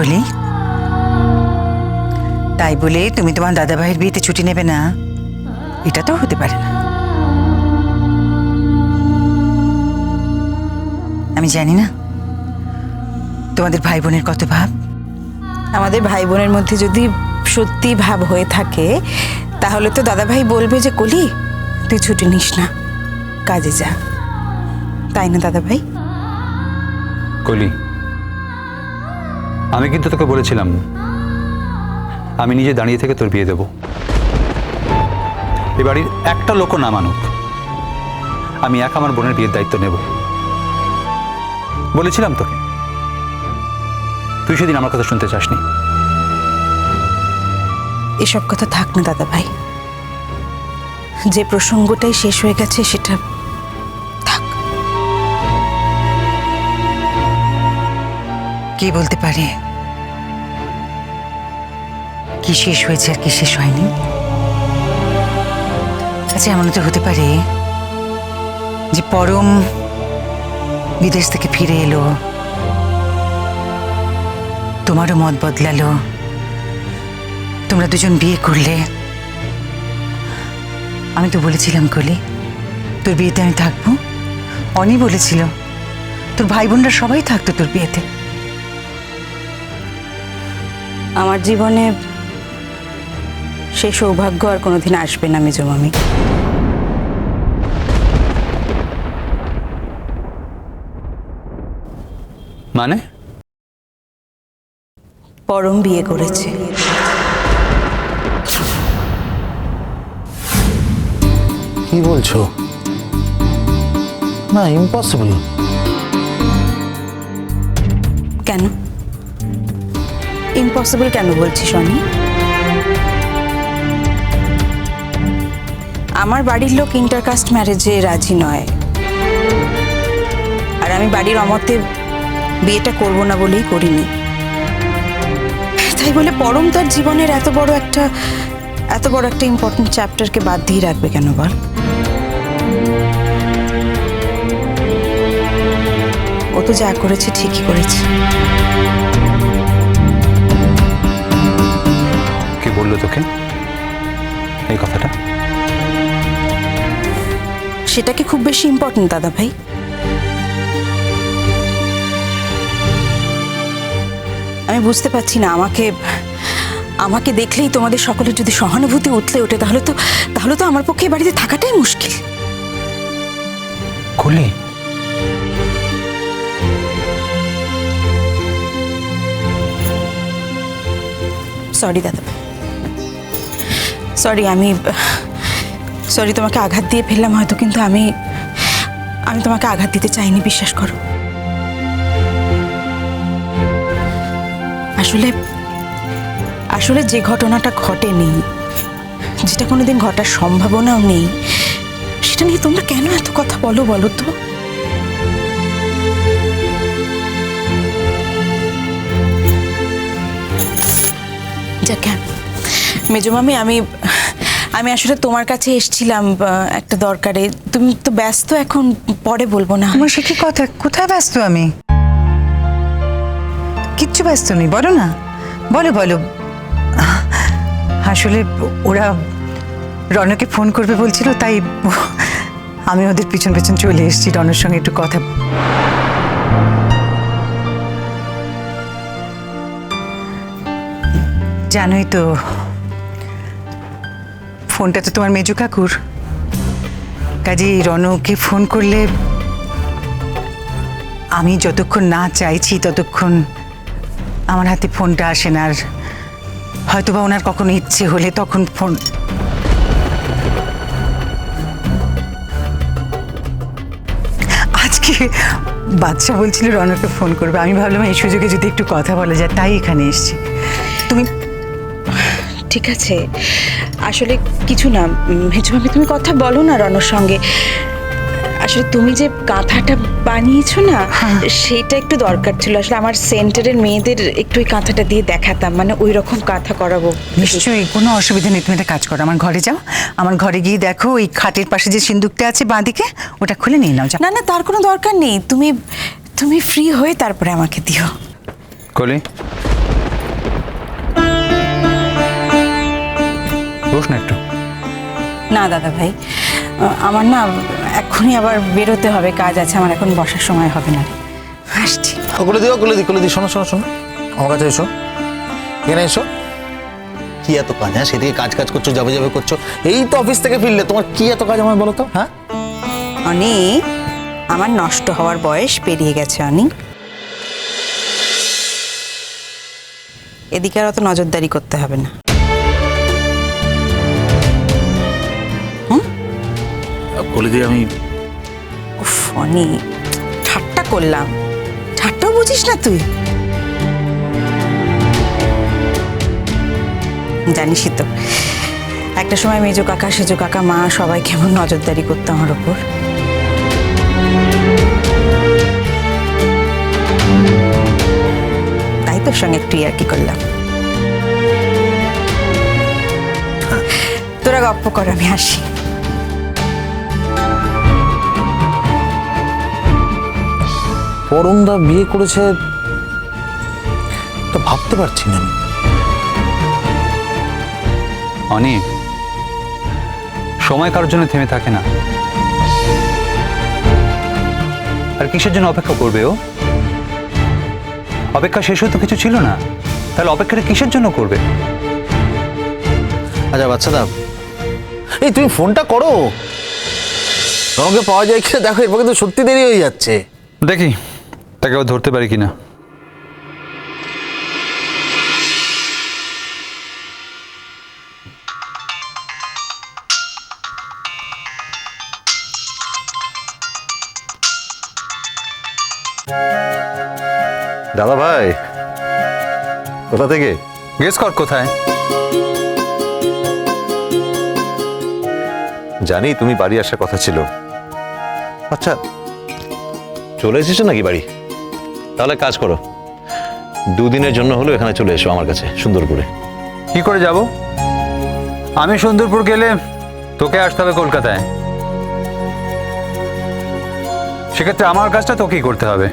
কলি তাই বলে তুমি তোমার দাদা ভাইয়ের বিয়েতে ছুটি নেবে না। এটা তো হতে পারে না। আমি জানি না। তোমাদের ভাই বোনের কত ভাব? আমাদের ভাই বোনের মধ্যে যদি সত্যি ভাব হয়ে থাকে তাহলে তো দাদা ভাই বলবে যে কলি তুই ছুটি নিস না। কাজে যা। তাই না দাদা ভাই কলি আমি কিন্তু তোকে বলেছিলাম, আমি নিজে দাঁড়িয়ে থেকে তোর বিয়ে দেব। এ বাড়ির একটা লোকও না মানুক। আমি এক আমার বোনের বিয়ের দায়িত্ব নেব। বলেছিলাম তোকে। তুই সেদিন আমার কথা শুনতে চাসনি। এসব কথা থাক না দাদা ভাই যে প্রসঙ্গটাই শেষ হয়ে গেছে, সেটা কি বলতে পারে? কি শেষ হয়েছে আর কি শেষ হয়নি? আচ্ছা এমন তো হতে পারে যে পরম বিদেশ থেকে ফিরে এলো, তোমারও মত বদলালো, তোমরা দুজন বিয়ে করলে। আমি তো বলেছিলাম, কলি, তোর বিয়েতে আমি থাকব। অনি বলেছিল, তোর ভাই বোনরা সবাই থাকতো তোর বিয়েতে। আমার জীবনে সে সৌভাগ্য আর কোনোদিন আসবে না মেজো মামি। মানে? পরম বিয়ে করেছে। কি বলছো? না ইম্পসিবল কেন? ইম্পসিবল কেন বলছি শনি আমার বাড়ির লোক ইন্টারকাস্ট ম্যারেজে রাজি নয়। আর আমি বাড়ির অমতে বিয়েটা করব না বলেই করিনি। তাই বলে পরম তার জীবনের এত বড় একটা, এত বড় একটা ইম্পর্টেন্ট চ্যাপ্টারকে বাদ দিয়ে রাখবে কেন বল? ও তো যা করেছে ঠিকই করেছে। বলল তোকে? এই কথাটা? সেটা কি খুব বেশি ইম্পর্টেন্ট দাদা ভাই? আমি বুঝতে পারছি না আমাকে আমাকে দেখলেই তোমাদের সকলের যদি সহানুভূতি উঠলে ওঠে তাহলে তো তাহলে তো আমার পক্ষে বাড়িতে থাকাটাই মুশকিল। কলি সরি দাদা সরি আমি সরি তোমাকে আঘাত দিয়ে ফেললাম হয়তো, কিন্তু আমি আমি তোমাকে আঘাত দিতে চাইনি, বিশ্বাস করো। আসলে আসলে যে ঘটনাটা ঘটেনি, যেটা কোনোদিন ঘটার সম্ভাবনাও নেই, সেটা নিয়ে তোমরা কেন এত কথা বলো বলো তো? মেজমামি আমি আমি আসলে তোমার কাছে এসেছিলাম একটা দরকারে। তুমি তো ব্যস্ত এখন, পরে বলব না আমার সে কি কথা? কোথায় ব্যস্ত আমি? কিচ্ছু ব্যস্ত নেই, বলো না। বলো বলো। আসলে ওরা রনকে ফোন করবে বলছিল, তাই আমি ওদের পিছন পিছন চলে এসেছি। রনের সঙ্গে একটু কথা জানোই তো ফোনটা তো তোমার মেজু কাকুর। কাজেই রনকে ফোন করলে আমি যতক্ষণ না চাইছি ততক্ষণ আমার হাতে ফোনটা আসে না। আর হয়তোবা ওনার কখনো ইচ্ছে হলে তখন ফোন আজকে বাচ্চা বলছিল রনকে ফোন করবে। আমি ভাবলাম এই সুযোগে যদি একটু কথা বলা যায়, তাই এখানে এসেছি। তুমি ঠিক আছে। আসলে কিছু না মেজমামি তুমি কথা বলো না রনর সঙ্গে। আসলে তুমি যে কাঁথাটা বানিয়েছো না সেটা একটু দরকার ছিল। আসলে আমার সেন্টারের মেয়েদের একটু ওই কাঁথাটা দিয়ে দেখাতাম মানে ওই রকম কাঁথা করাবো। নিশ্চয়ই কোনো অসুবিধা নেই তুমি একটা কাজ করো। আমার ঘরে যাও আমার ঘরে গিয়ে দেখো ওই খাটের পাশে যে সিন্দুকটা আছে বাঁদিকে ওটা খুলে নিয়ে নাও যাও। না না তার কোনো দরকার নেই। তুমি তুমি ফ্রি হয়ে তারপরে আমাকে দিও। কলি? না দাদা ভাই। আমার না এক্ষুনি আবার বেরোতে হবে কাজ আছে আমার এখন বসার সময় হবে না। আসছি। খুলে দিও খুলে দি খুলে দি শোনো শোনো শোনো। আমার কাছে এসো। এখানে এসো। কি এত কাজ হ্যাঁ? সেদিকে কাজ কাজ করছ যাবে যাবে করছ। এই তো অফিস থেকে ফিরলে। তোমার কি এত কাজ আমার বলো তো হ্যাঁ? অনেক আমার নষ্ট হওয়ার বয়স পেরিয়ে গেছে অনেক এদিকে আর অত নজরদারি করতে হবে না। খুলে দিয়ে আমি। অনেক ঠাট্টা করলাম। ঠাট্টাও বুঝিস না তুই? জানিসই তো। একটা সময় মেজো কাকা, সেজো কাকা, মা সবাই কেমন নজরদারি করতো আমার ওপর। তাই তোর সঙ্গে একটু আর কি করলাম। তোরা গপ্প কর, আমি আসি। পরমদা বিয়ে করেছে তো ভাবতে পারছি না আমি। অনেক সময় কারোর জন্য থেমে থাকে না। আর কিসের জন্য অপেক্ষা করবে ও? অপেক্ষা শেষ হতে কিছু ছিল না। তাহলে অপেক্ষাটা কিসের জন্য করবে? আচ্ছা বাচ্চাদা এই তুমি ফোনটা করো। তোমাকে পাওয়া যায় কিনা দেখো এরপর কিন্তু সত্যি দেরি হয়ে যাচ্ছে। দেখি। তাকে আবার ধরতে পারি কিনা? দাদা ভাই কোথা থেকে? গেস কর কোথায়? জানি তুমি বাড়ি আসার কথা ছিল। আচ্ছা চলে এসেছ নাকি বাড়ি? তাহলে কাজ করো। দুদিনের জন্য হলেও এখানে চলে এসো আমার কাছে সুন্দরপুরে। কি করে যাব? আমি সুন্দরপুর গেলে তোকে আসতে হবে কলকাতায়। সেক্ষেত্রে আমার কাজটা তোকেই করতে হবে।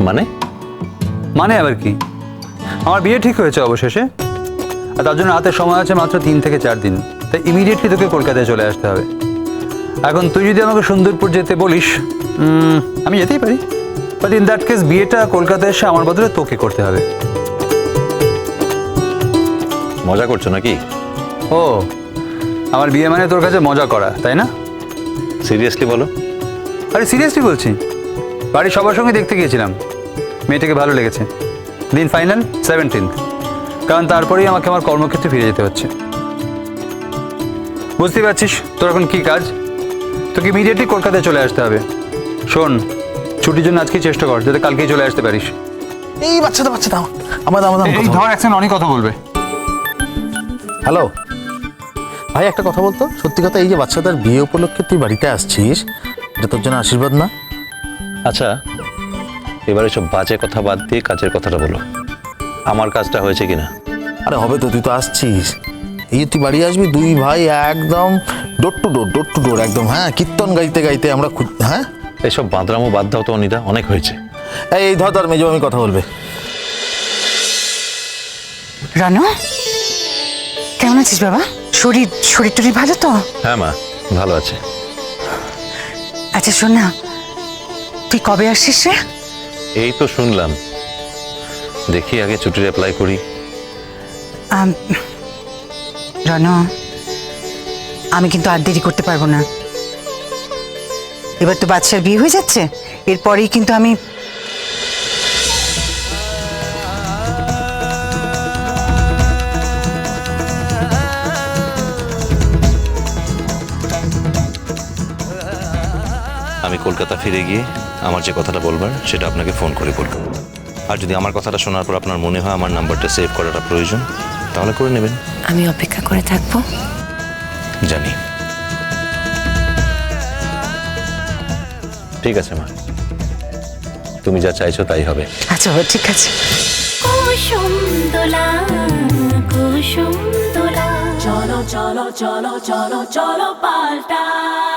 মানে? মানে আবার কি? আমার বিয়ে ঠিক হয়েছে অবশেষে আর তার জন্য হাতে সময় আছে মাত্র তিন থেকে চার দিন। তাই ইমিডিয়েটলি তোকে কলকাতায় চলে আসতে হবে। এখন তুই যদি আমাকে সুন্দরপুর যেতে বলিস আমি যেতেই পারি। বাট ইন দ্যাট কেস বিয়েটা কলকাতায় এসে আমার বদলে তোকে করতে হবে। মজা করছ নাকি? ও আমার বিয়ে মানে তোর কাছে মজা করা তাই না? সিরিয়াসলি বলো। আরে সিরিয়াসলি বলছি। বাড়ির সবার সঙ্গে দেখতে গিয়েছিলাম। মেয়েটাকে ভালো লেগেছে। দিন ফাইনাল সেভেন্টিন্থ কারণ তারপরেই আমাকে আমার কর্মক্ষেত্রে ফিরে যেতে হচ্ছে। বুঝতেই পারছিস তোর এখন কী কাজ? তোকে ইমিডিয়েটলি কলকাতায় চলে আসতে হবে। শোন ছুটির জন্য আজকে চেষ্টা কর যাতে কালকেই চলে আসতে পারিস। এই বাচ্চাদা বাচ্চাদা আমার আমার এই ধর একসাথে অনেক কথা বলবে। হ্যালো। ভাই একটা কথা বলতো? সত্যি কথা এই যে বাচ্চাদের বিয়ে উপলক্ষে তুই বাড়িতে আসছিস এটা তোর জন্য আশীর্বাদ না? আচ্ছা এবারে সব বাজে কথা বাদ দিয়ে কাজের কথাটা বলো। আমার কাজটা হয়েছে কিনা? আরে হবে তো তুই তো আসছিস। এই যে তুই বাড়ি আসবি দুই ভাই একদম door to door door to door একদম হ্যাঁ কীর্তন গাইতে গাইতে আমরা হ্যাঁ? এসব বাঁদরামো বাদ দাও তো অনিদা অনেক হয়েছে। এই এই ধর ধর মেজো আমি কথা বলবে। রানু কেমন আছিস বাবা? শরীর শরীর টরীর ভালো তো? হ্যাঁ মা ভালো আছে। আচ্ছা শোন না তুই কবে আসছিস রে? এই তো শুনলাম। দেখি আগে ছুটির অ্যাপ্লাই করি। রানু আমি কিন্তু আর দেরি করতে পারব না। এবার তো বাচ্চার বিয়ে হয়ে যাচ্ছে। এরপরেই কিন্তু আমি আমি কলকাতা ফিরে গিয়ে আমার যে কথাটা বলবার সেটা আপনাকে ফোন করে বলব। আর যদি আমার কথাটা শোনার পর আপনার মনে হয় আমার নাম্বারটা সেভ করাটা প্রয়োজন তাহলে করে নেবেন। আমি অপেক্ষা করে থাকব। জানি। ঠিক আছে মা। তুমি যা চাইছো তাই হবে। আচ্ছা ঠিক আছে। কুসুম দোলা কুসুম দোলা চলো চলো চলো চলো চলো পাল্টাই